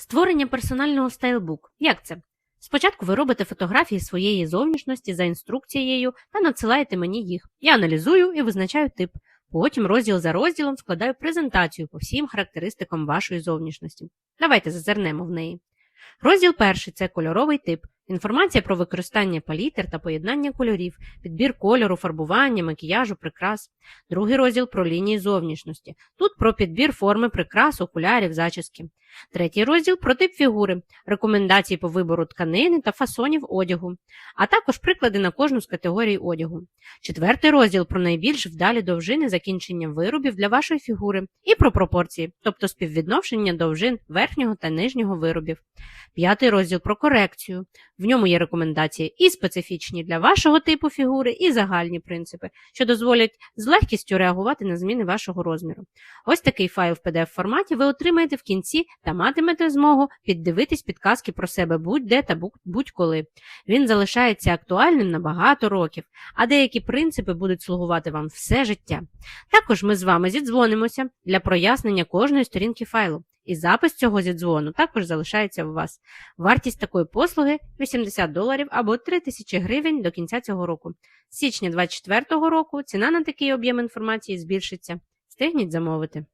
Створення персонального стайлбук. Як це? Спочатку ви робите фотографії своєї зовнішності за інструкцією та надсилаєте мені їх. Я аналізую і визначаю тип. Потім розділ за розділом складаю презентацію по всім характеристикам вашої зовнішності. Давайте зазирнемо в неї. Розділ перший це кольоровий тип. Інформація про використання палітр та поєднання кольорів, підбір кольору, фарбування, макіяжу, прикрас. Другий розділ про лінії зовнішності. Тут про підбір форми прикрас, окулярів, зачіски. Третій розділ про тип фігури, рекомендації по вибору тканини та фасонів одягу, а також приклади на кожну з категорій одягу. Четвертий розділ про найбільш вдалі довжини закінчення виробів для вашої фігури і про пропорції, тобто співвідношення довжин верхнього та нижнього виробів. П'ятий розділ про корекцію. В ньому є рекомендації і специфічні для вашого типу фігури, і загальні принципи, що дозволять з легкістю реагувати на зміни вашого розміру. Ось такий файл в pdf форматі ви отримаєте в кінці та матимете змогу піддивитись підказки про себе будь-де та будь- будь-коли. Він залишається актуальним на багато років, а деякі принципи будуть слугувати вам все життя. Також ми з вами зідзвонимося для прояснення кожної сторінки файлу. І запис цього зідзвону також залишається у вас. Вартість такої послуги 80 доларів або 3 тисячі гривень до кінця цього року. З січня 2024 року ціна на такий об'єм інформації збільшиться. Встигніть замовити.